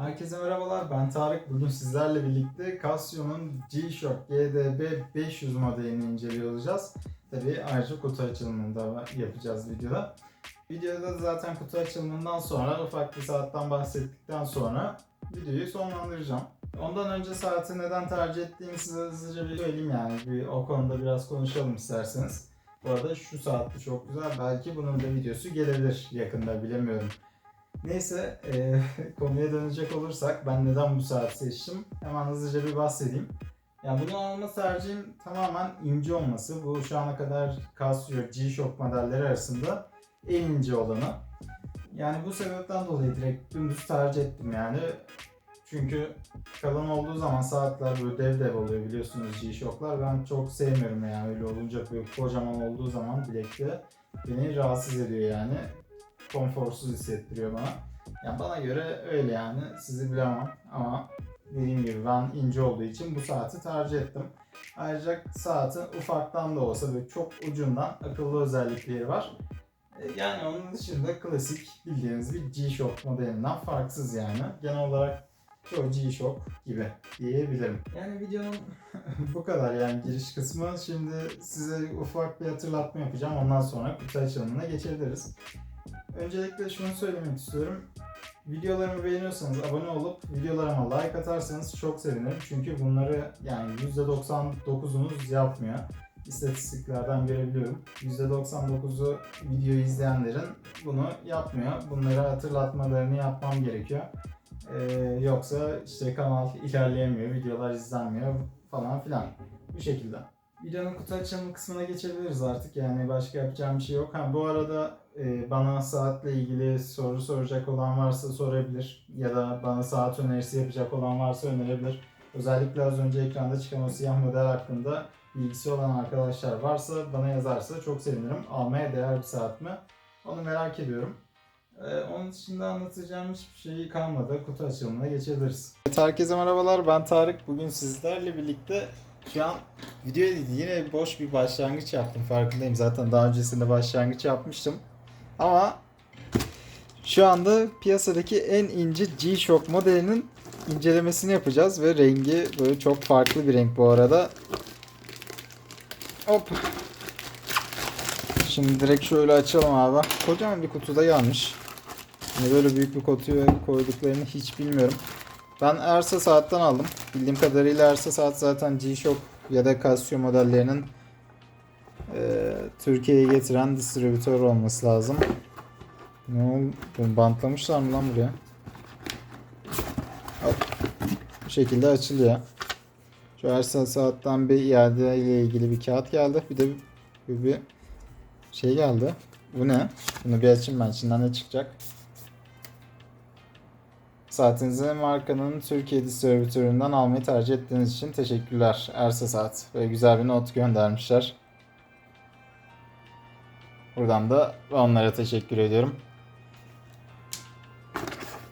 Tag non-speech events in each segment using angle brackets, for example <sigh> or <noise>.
Herkese merhabalar ben Tarık. Bugün sizlerle birlikte Casio'nun G-Shock GDB 500 modelini inceliyor olacağız. Tabii ayrıca kutu açılımını da yapacağız videoda. Videoda zaten kutu açılımından sonra ufak bir saatten bahsettikten sonra videoyu sonlandıracağım. Ondan önce saati neden tercih ettiğimi size hızlıca bir söyleyeyim yani. Bir, o konuda biraz konuşalım isterseniz. Bu arada şu saat çok güzel. Belki bunun da videosu gelebilir yakında bilemiyorum. Neyse e, <laughs> konuya dönecek olursak ben neden bu saati seçtim hemen hızlıca bir bahsedeyim. Yani bunu alma tercihim tamamen ince olması. Bu şu ana kadar Casio G-Shock modelleri arasında en ince olanı. Yani bu sebepten dolayı direkt dümdüz tercih ettim yani. Çünkü kalın olduğu zaman saatler böyle dev dev oluyor biliyorsunuz G-Shock'lar. Ben çok sevmiyorum yani öyle olunca böyle kocaman olduğu zaman bilekte beni rahatsız ediyor yani konforsuz hissettiriyor bana. Yani bana göre öyle yani. Sizi bilemem ama dediğim gibi ben ince olduğu için bu saati tercih ettim. Ayrıca saatin ufaktan da olsa böyle çok ucundan akıllı özellikleri var. E, Yani onun dışında klasik bildiğiniz bir G-Shock modelinden farksız yani. Genel olarak çoğu G-Shock gibi diyebilirim. Yani videonun <laughs> bu kadar yani giriş kısmı. Şimdi size ufak bir hatırlatma yapacağım. Ondan sonra kutu açılımına geçebiliriz. Öncelikle şunu söylemek istiyorum. Videolarımı beğeniyorsanız abone olup videolarıma like atarsanız çok sevinirim. Çünkü bunları yani %99'unuz yapmıyor. İstatistiklerden görebiliyorum. %99'u videoyu izleyenlerin bunu yapmıyor. Bunları hatırlatmalarını yapmam gerekiyor. Ee, yoksa işte kanal ilerleyemiyor, videolar izlenmiyor falan filan. Bu şekilde. Videonun kutu açılımı kısmına geçebiliriz artık. Yani başka yapacağım bir şey yok. Ha, bu arada bana saatle ilgili soru soracak olan varsa sorabilir. Ya da bana saat önerisi yapacak olan varsa önerebilir. Özellikle az önce ekranda çıkan o siyah model hakkında bilgisi olan arkadaşlar varsa bana yazarsa çok sevinirim. Almaya değer bir saat mi? Onu merak ediyorum. Ee, onun dışında anlatacağım hiçbir şey kalmadı. Kutu açılımına geçebiliriz. Evet, herkese merhabalar. Ben Tarık. Bugün sizlerle birlikte şu an videoya yine boş bir başlangıç yaptım. Farkındayım. Zaten daha öncesinde başlangıç yapmıştım. Ama şu anda piyasadaki en ince G-Shock modelinin incelemesini yapacağız ve rengi böyle çok farklı bir renk bu arada. Hop. Şimdi direkt şöyle açalım abi. Kocaman bir kutuda gelmiş. Hani böyle büyük bir kutuya koyduklarını hiç bilmiyorum. Ben Ersa saatten aldım. Bildiğim kadarıyla Ersa saat zaten G-Shock ya da Casio modellerinin Türkiye'ye getiren distribütör olması lazım. Ne oldu? Bantlamışlar mı lan buraya? Hop. Bu şekilde açılıyor. Şu Ersa saatten bir iade ile ilgili bir kağıt geldi. Bir de bir, bir şey geldi. Bu ne? Bunu bir açayım ben. İçinden ne çıkacak? Saatinizi markanın Türkiye distribütöründen almayı tercih ettiğiniz için teşekkürler. Ersa Saat. Böyle güzel bir not göndermişler. Buradan da onlara teşekkür ediyorum.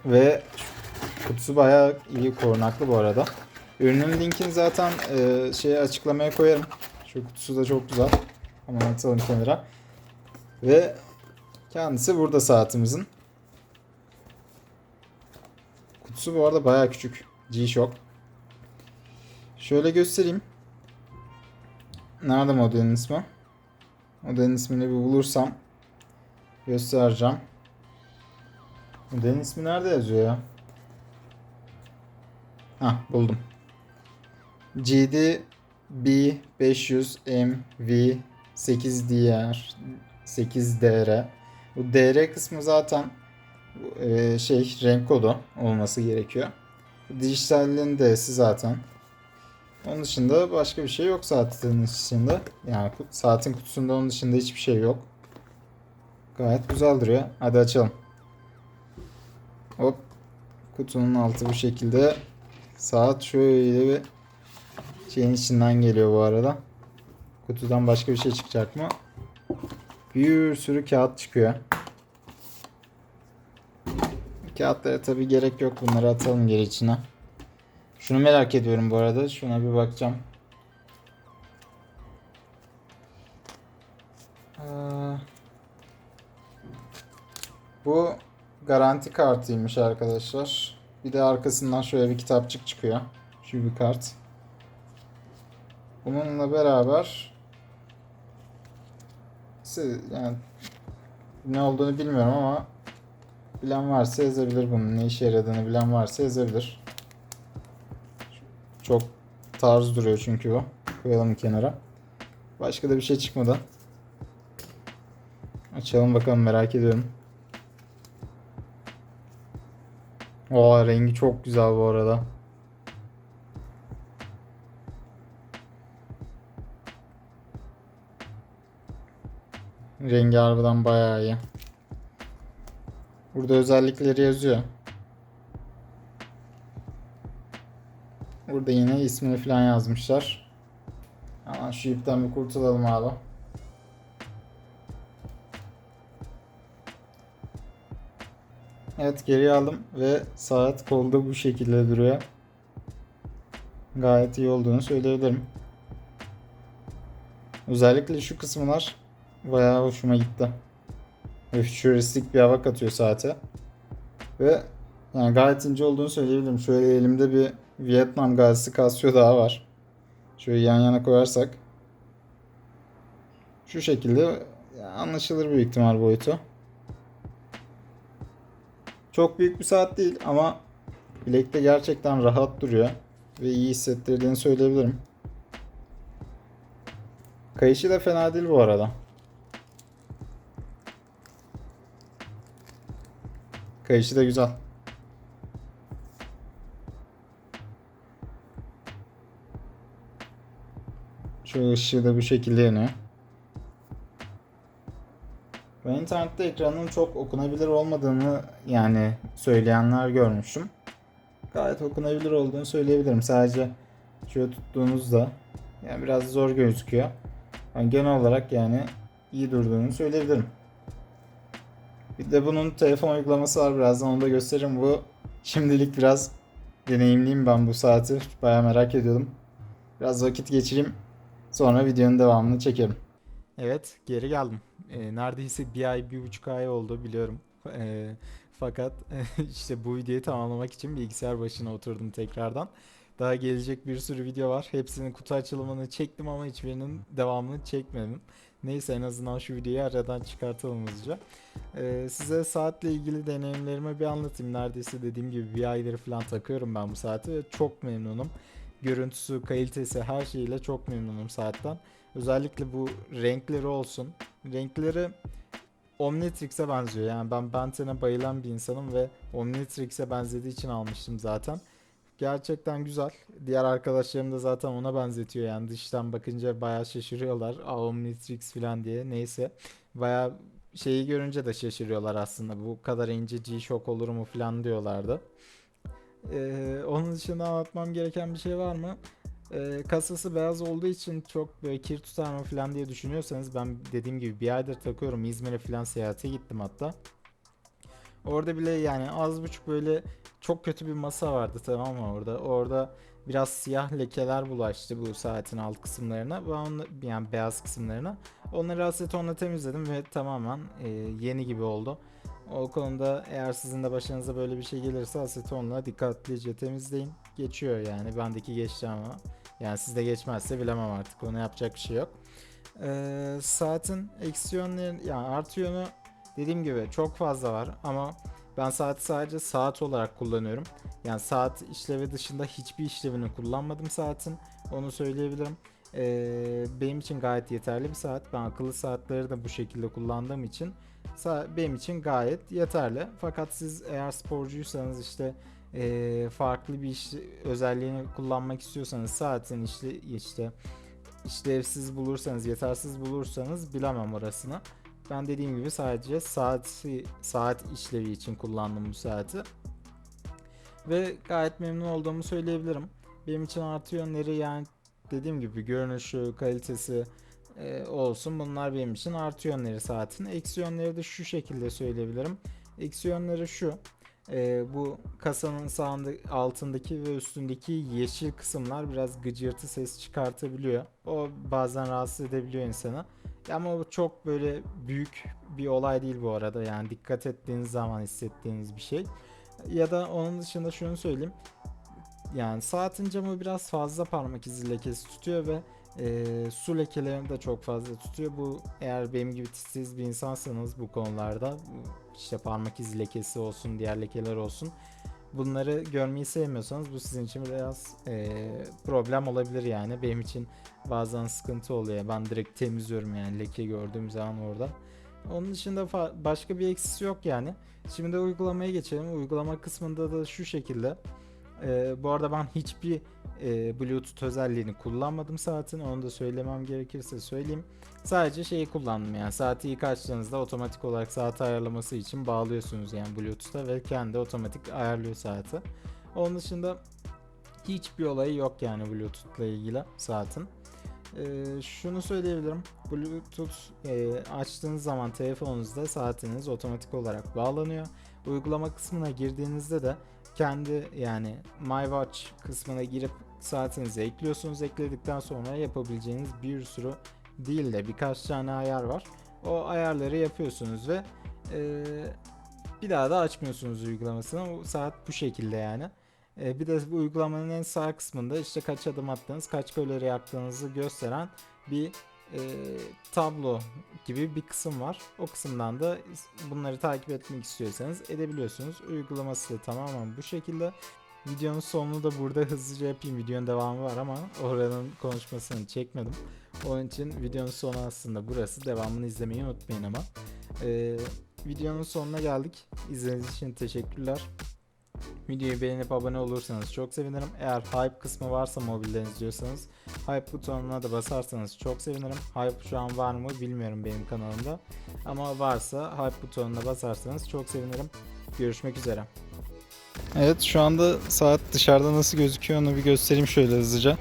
Ve kutusu bayağı iyi korunaklı bu arada. Ürünün linkini zaten e, şeye açıklamaya koyarım. Şu kutusu da çok güzel. Hemen atalım kenara. Ve kendisi burada saatimizin. Kutusu bu arada bayağı küçük. G-Shock. Şöyle göstereyim. Nerede modelin ismi? Modelin ismini bir bulursam göstereceğim. Modelin ismi nerede yazıyor ya? Hah buldum. GD B500 MV 8DR 8DR. Bu DR kısmı zaten e, şey renk kodu olması gerekiyor. Dijitalin D'si zaten. Onun dışında başka bir şey yok saatin dışında. Yani saatin kutusunda onun dışında hiçbir şey yok. Gayet güzel duruyor. Hadi açalım. Hop. Kutunun altı bu şekilde. Saat şöyle bir şeyin içinden geliyor bu arada. Kutudan başka bir şey çıkacak mı? Bir sürü kağıt çıkıyor. Kağıtlara tabi gerek yok. Bunları atalım geri içine. Şunu merak ediyorum bu arada. Şuna bir bakacağım. Ee, bu garanti kartıymış arkadaşlar. Bir de arkasından şöyle bir kitapçık çıkıyor. Şu bir kart. Bununla beraber siz yani ne olduğunu bilmiyorum ama bilen varsa yazabilir bunun ne işe yaradığını bilen varsa yazabilir. Çok tarz duruyor çünkü bu. Koyalım kenara. Başka da bir şey çıkmadı. Açalım bakalım merak ediyorum. Oha rengi çok güzel bu arada. Rengi harbiden bayağı iyi. Burada özellikleri yazıyor. Burada yine ismini falan yazmışlar. Ama şu ipten bir kurtulalım abi. Evet geri aldım ve saat kolda bu şekilde duruyor. Gayet iyi olduğunu söyleyebilirim. Özellikle şu kısımlar bayağı hoşuma gitti. Ve bir hava katıyor saate. Ve yani gayet ince olduğunu söyleyebilirim. Şöyle elimde bir Vietnam gazisi Casio daha var. Şöyle yan yana koyarsak. Şu şekilde anlaşılır büyük ihtimal boyutu. Çok büyük bir saat değil ama bilekte gerçekten rahat duruyor ve iyi hissettirdiğini söyleyebilirim. Kayışı da fena değil bu arada. Kayışı da güzel. Şu ışığı da bu şekilde yanıyor. Ben internette ekranın çok okunabilir olmadığını yani söyleyenler görmüştüm. Gayet okunabilir olduğunu söyleyebilirim. Sadece şöyle tuttuğunuzda yani biraz zor gözüküyor. Yani genel olarak yani iyi durduğunu söyleyebilirim. Bir de bunun telefon uygulaması var. Birazdan onu da gösteririm. Bu şimdilik biraz deneyimliyim ben bu saati. Baya merak ediyordum. Biraz vakit geçireyim. Sonra videonun devamını çekerim. Evet geri geldim. E, neredeyse bir ay, bir buçuk ay oldu biliyorum. E, fakat <laughs> işte bu videoyu tamamlamak için bilgisayar başına oturdum tekrardan. Daha gelecek bir sürü video var. Hepsinin kutu açılımını çektim ama hiçbirinin devamını çekmedim. Neyse en azından şu videoyu aradan çıkartalım hızlıca. Ee, size saatle ilgili deneyimlerimi bir anlatayım. Neredeyse dediğim gibi bir aydır falan takıyorum ben bu saati ve çok memnunum. Görüntüsü, kalitesi her şeyiyle çok memnunum saatten. Özellikle bu renkleri olsun. Renkleri Omnitrix'e benziyor. Yani ben Benten'e bayılan bir insanım ve Omnitrix'e benzediği için almıştım zaten. Gerçekten güzel. Diğer arkadaşlarım da zaten ona benzetiyor yani dıştan bakınca bayağı şaşırıyorlar. Aa Omnitrix falan diye. Neyse. Bayağı şeyi görünce de şaşırıyorlar aslında. Bu kadar ince G-Shock olur mu falan diyorlardı. Ee, onun dışında anlatmam gereken bir şey var mı? Ee, kasası beyaz olduğu için çok böyle kir tutar mı falan diye düşünüyorsanız ben dediğim gibi bir aydır takıyorum. İzmir'e falan seyahate gittim hatta. Orada bile yani az buçuk böyle çok kötü bir masa vardı tamam mı orada. Orada biraz siyah lekeler bulaştı bu saatin alt kısımlarına ve onu, yani beyaz kısımlarına. Onları asetonla temizledim ve tamamen e, yeni gibi oldu. O konuda eğer sizin de başınıza böyle bir şey gelirse asetonla dikkatlice temizleyin. Geçiyor yani bendeki geçti ama. Yani sizde geçmezse bilemem artık onu yapacak bir şey yok. Ee, saatin eksi yönleri yani artı yönü dediğim gibi çok fazla var ama ben saati sadece saat olarak kullanıyorum. Yani saat işlevi dışında hiçbir işlevini kullanmadım saatin. Onu söyleyebilirim. Ee, benim için gayet yeterli bir saat. Ben akıllı saatleri de bu şekilde kullandığım için benim için gayet yeterli. Fakat siz eğer sporcuysanız işte e, farklı bir iş özelliğini kullanmak istiyorsanız saatin işte işte işlevsiz bulursanız, yetersiz bulursanız bilemem orasını. Ben dediğim gibi sadece saat saat işlevi için kullandım bu saati. Ve gayet memnun olduğumu söyleyebilirim. Benim için artı yönleri yani dediğim gibi görünüşü, kalitesi e, olsun. Bunlar benim için artı yönleri saatin. Eksi yönleri de şu şekilde söyleyebilirim. Eksi yönleri şu. E, bu kasanın sağında, altındaki ve üstündeki yeşil kısımlar biraz gıcırtı ses çıkartabiliyor. O bazen rahatsız edebiliyor insanı. Ama bu çok böyle büyük bir olay değil bu arada. Yani dikkat ettiğiniz zaman hissettiğiniz bir şey. Ya da onun dışında şunu söyleyeyim. Yani saatin camı biraz fazla parmak izi lekesi tutuyor ve e, su lekelerini de çok fazla tutuyor. Bu eğer benim gibi titiz bir insansanız bu konularda işte parmak izi lekesi olsun, diğer lekeler olsun. Bunları görmeyi sevmiyorsanız bu sizin için biraz e, problem olabilir yani. Benim için bazen sıkıntı oluyor. Ben direkt temizliyorum yani leke gördüğüm zaman orada. Onun dışında başka bir eksisi yok yani. Şimdi de uygulamaya geçelim. Uygulama kısmında da şu şekilde. Ee, bu arada ben hiçbir e, Bluetooth özelliğini kullanmadım saatin. Onu da söylemem gerekirse söyleyeyim. Sadece şeyi kullandım yani saati ilk açtığınızda otomatik olarak saat ayarlaması için bağlıyorsunuz yani Bluetooth'a ve kendi otomatik ayarlıyor saati. Onun dışında hiçbir olayı yok yani Bluetooth'la ilgili saatin. Ee, şunu söyleyebilirim. Bluetooth e, açtığınız zaman telefonunuzda saatiniz otomatik olarak bağlanıyor. Uygulama kısmına girdiğinizde de kendi yani My Watch kısmına girip saatinizi ekliyorsunuz. Ekledikten sonra yapabileceğiniz bir sürü değil de birkaç tane ayar var. O ayarları yapıyorsunuz ve e, bir daha da açmıyorsunuz uygulamasını. O saat bu şekilde yani. E, bir de bu uygulamanın en sağ kısmında işte kaç adım attığınız, kaç kalori yaktığınızı gösteren bir e, tablo gibi bir kısım var. O kısımdan da bunları takip etmek istiyorsanız edebiliyorsunuz. Uygulaması da tamamen bu şekilde. Videonun sonunu da burada hızlıca yapayım. Videonun devamı var ama oranın konuşmasını çekmedim. Onun için videonun sonu aslında burası. Devamını izlemeyi unutmayın ama. E, videonun sonuna geldik. İzlediğiniz için teşekkürler. Videoyu beğenip abone olursanız çok sevinirim. Eğer hype kısmı varsa mobilden izliyorsanız hype butonuna da basarsanız çok sevinirim. Hype şu an var mı bilmiyorum benim kanalımda. Ama varsa hype butonuna basarsanız çok sevinirim. Görüşmek üzere. Evet şu anda saat dışarıda nasıl gözüküyor onu bir göstereyim şöyle hızlıca.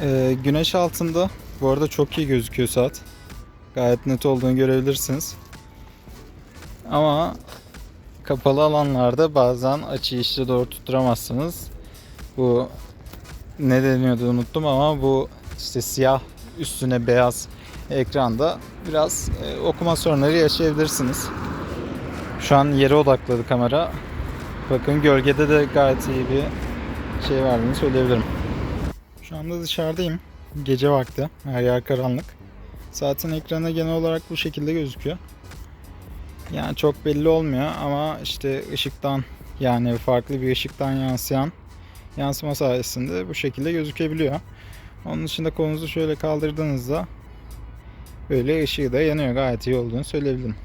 Ee, güneş altında bu arada çok iyi gözüküyor saat. Gayet net olduğunu görebilirsiniz. Ama kapalı alanlarda bazen açıyı işte doğru tutturamazsınız. Bu ne deniyordu unuttum ama bu işte siyah üstüne beyaz ekranda biraz e, okuma sorunları yaşayabilirsiniz. Şu an yere odakladı kamera. Bakın gölgede de gayet iyi bir şey verdiğini söyleyebilirim. Şu anda dışarıdayım. Gece vakti. Her yer karanlık. Saatin ekranı genel olarak bu şekilde gözüküyor. Yani çok belli olmuyor ama işte ışıktan yani farklı bir ışıktan yansıyan yansıma sayesinde bu şekilde gözükebiliyor. Onun dışında kolunuzu şöyle kaldırdığınızda böyle ışığı da yanıyor. Gayet iyi olduğunu söyleyebilirim.